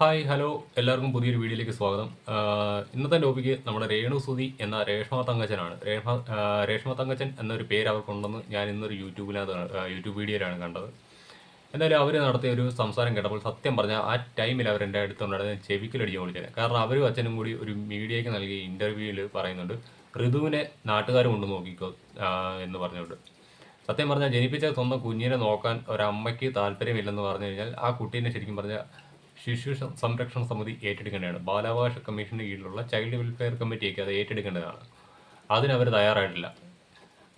Hi hello. എല്ലാവർക്കും പുതിയൊരു വീഡിയോയിലേക്ക് സ്വാഗതം. ഇന്നത്തെ ടോപ്പിക്ക് നമ്മുടെ രേണു സുതി എന്ന രേഷ്മ തങ്കച്ചനാണ്. രേഷ്മ രേഷ്മ തങ്കച്ചൻ എന്നൊരു പേര് അവർക്കുണ്ടെന്ന് ഞാൻ ഇന്നൊരു യൂട്യൂബിനകത്ത് യൂട്യൂബ് വീഡിയോയിലാണ് കണ്ടത്. എന്തായാലും അവർ നടത്തിയ ഒരു സംസാരം കേട്ടപ്പോൾ സത്യം പറഞ്ഞാൽ ആ ടൈമിൽ അവർ എന്റെ അടുത്തുണ്ടായിരുന്ന ചെവിക്കിലടിച്ച് വിളിച്ചത്. കാരണം അവരും അച്ഛനും കൂടി ഒരു മീഡിയയ്ക്ക് നൽകിയ ഇന്റർവ്യൂവിൽ പറയുന്നുണ്ട് ഋതുവിനെ നാട്ടുകാർ കൊണ്ട് നോക്കിക്കോ എന്ന് പറഞ്ഞുകൊണ്ട്. സത്യം പറഞ്ഞാൽ ജനിപ്പിച്ച സ്വന്തം കുഞ്ഞിനെ നോക്കാൻ ഒരമ്മയ്ക്ക് താല്പര്യമില്ലെന്ന് പറഞ്ഞു കഴിഞ്ഞാൽ ആ കുട്ടീനെ ശരിക്കും പറഞ്ഞാൽ ശിശു സംരക്ഷണ സമിതി ഏറ്റെടുക്കേണ്ടതാണ്. ബാലാവകാശ കമ്മീഷന് കീഴിലുള്ള ചൈൽഡ് വെൽഫെയർ കമ്മിറ്റിയൊക്കെ അത് ഏറ്റെടുക്കേണ്ടതാണ്. അതിനവർ തയ്യാറായിട്ടില്ല.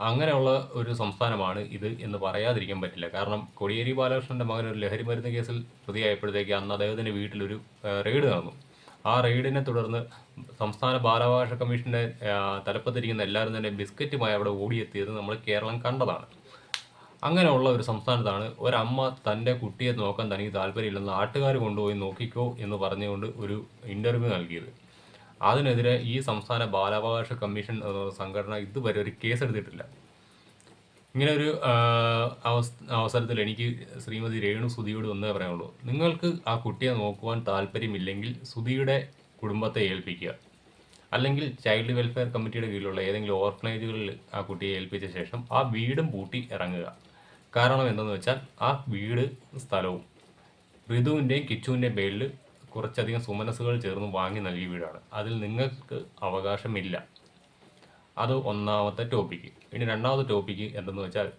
അങ്ങനെയുള്ള ഒരു സംസ്ഥാനമാണ് ഇത് എന്ന് പറയാതിരിക്കാൻ പറ്റില്ല. കാരണം കൊടിയേരി ബാലകൃഷ്ണന്റെ മകൻ ഒരു ലഹരി മരുന്ന് കേസിൽ പ്രതിയായപ്പോഴത്തേക്ക് അന്ന് അദ്ദേഹത്തിന്റെ വീട്ടിലൊരു റെയ്ഡ് നടന്നു. ആ റെയ്ഡിനെ തുടർന്ന് സംസ്ഥാന ബാലാവകാശ കമ്മീഷന്റെ തലപ്പത്തിരിക്കുന്ന എല്ലാവരും തന്നെ ബിസ്ക്കറ്റുമായി അവിടെ ഓടിയെത്തിയത് നമ്മൾ കേരളം കണ്ടതാണ്. അങ്ങനെയുള്ള ഒരു സംസ്ഥാനത്താണ് ഒരമ്മ തന്റെ കുട്ടിയെ നോക്കാൻ തനിക്ക് താല്പര്യമില്ലെന്ന് നാട്ടുകാർ കൊണ്ടുപോയി നോക്കിക്കോ എന്ന് പറഞ്ഞുകൊണ്ട് ഒരു ഇന്റർവ്യൂ നൽകിയത്. അതിനെതിരെ ഈ സംസ്ഥാന ബാലാവകാശ കമ്മീഷൻ സംഘടന ഇതുവരെ ഒരു കേസ് എടുത്തിട്ടില്ല. ഇങ്ങനെ ഒരു അവസരത്തിൽ എനിക്ക് ശ്രീമതി രേണു സുധിയോട് ഒന്നേ പറയാനുള്ളൂ. നിങ്ങൾക്ക് ആ കുട്ടിയെ നോക്കുവാൻ താല്പര്യമില്ലെങ്കിൽ സുധിയുടെ കുടുംബത്തെ ഏൽപ്പിക്കുക. അല്ലെങ്കിൽ ചൈൽഡ് വെൽഫെയർ കമ്മിറ്റിയുടെ കീഴിലുള്ള ഏതെങ്കിലും ഓർഫനേജുകളിൽ ആ കുട്ടിയെ ഏൽപ്പിച്ച ശേഷം ആ വീടും പൂട്ടി ഇറങ്ങുക. കാരണം എന്തെന്ന് വെച്ചാൽ ആ വീട് സ്ഥലവും ഋതുവിന്റെയും കിച്ചുവിന്റെയും പേരിൽ കുറച്ചധികം സുമനസ്സുകൾ ചേർന്ന് വാങ്ങി നൽകിയ വീടാണ്. അതിൽ നിങ്ങൾക്ക് അവകാശമില്ല. അത് ഒന്നാമത്തെ ടോപ്പിക്ക്. ഇനി രണ്ടാമത്തെ ടോപ്പിക്ക് എന്തെന്ന് വെച്ചാൽ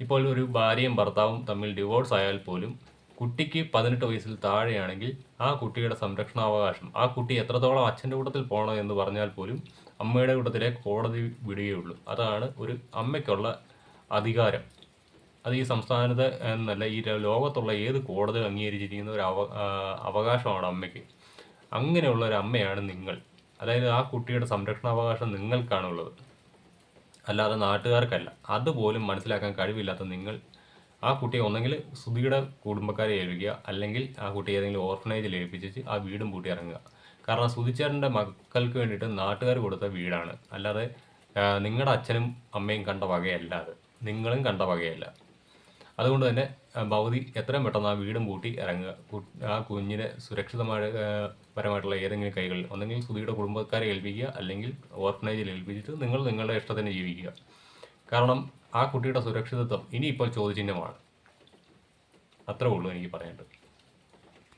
ഇപ്പോൾ ഒരു ഭാര്യയും ഭർത്താവും തമ്മിൽ ഡിവോഴ്സ് ആയാൽ പോലും കുട്ടിക്ക് പതിനെട്ട് വയസ്സിൽ താഴെയാണെങ്കിൽ ആ കുട്ടിയുടെ സംരക്ഷണാവകാശം ആ കുട്ടി എത്രത്തോളം അച്ഛന്റെ കൂട്ടത്തിൽ പോകണം എന്ന് പറഞ്ഞാൽ പോലും അമ്മയുടെ കൂട്ടത്തിലെ കോടതി വിടുകയുള്ളൂ. അതാണ് ഒരു അമ്മയ്ക്കുള്ള അധികാരം. അത് ഈ സംസ്ഥാനത്ത് എന്നല്ല ഈ ലോകത്തുള്ള ഏത് കോടതി അംഗീകരിച്ചിരിക്കുന്ന ഒരു അവ അവകാശമാണ് അമ്മയ്ക്ക്. അങ്ങനെയുള്ള ഒരു അമ്മയാണ് നിങ്ങൾ. അതായത് ആ കുട്ടിയുടെ സംരക്ഷണാവകാശം നിങ്ങൾക്കാണുള്ളത്. അല്ലാതെ നാട്ടുകാർക്കല്ല. അതുപോലും മനസ്സിലാക്കാൻ കഴിവില്ലാത്ത നിങ്ങൾ ആ കുട്ടിയെ ഒന്നെങ്കിൽ സുധിയുടെ കുടുംബക്കാരെ ഏൽപ്പിക്കുക അല്ലെങ്കിൽ ആ കുട്ടിയെ ഏതെങ്കിലും ഓർഫനേജിൽ ഏൽപ്പിച്ച് ആ വീടും പൂട്ടി ഇറങ്ങുക. കാരണം സുധിച്ചേട്ടന്റെ മക്കൾക്ക് വേണ്ടിയിട്ട് നാട്ടുകാർ കൊടുത്ത വീടാണ്. അല്ലാതെ നിങ്ങളുടെ അച്ഛനും അമ്മയും കണ്ട വകയല്ല അത്. നിങ്ങളും കണ്ട വകയല്ല. അതുകൊണ്ട് തന്നെ ഭൗതി എത്രയും പെട്ടെന്ന് ആ വീടും പൂട്ടി ഇറങ്ങുക. ആ കുഞ്ഞിനെ സുരക്ഷിതമായ പരമായിട്ടുള്ള ഏതെങ്കിലും കൈകളിൽ ഒന്നെങ്കിൽ സുധിയുടെ കുടുംബക്കാരെ ഏൽപ്പിക്കുക അല്ലെങ്കിൽ ഓർഫനേജിൽ ഏൽപ്പിച്ചിട്ട് നിങ്ങൾ നിങ്ങളുടെ ഇഷ്ടത്തിന് ജീവിക്കുക. കാരണം ആ കുട്ടിയുടെ സുരക്ഷിതത്വം ഇനിയിപ്പോൾ ചോദ്യചിഹ്നമാണ്. അത്രേ ഉള്ളൂ എനിക്ക് പറയാനുള്ളത്.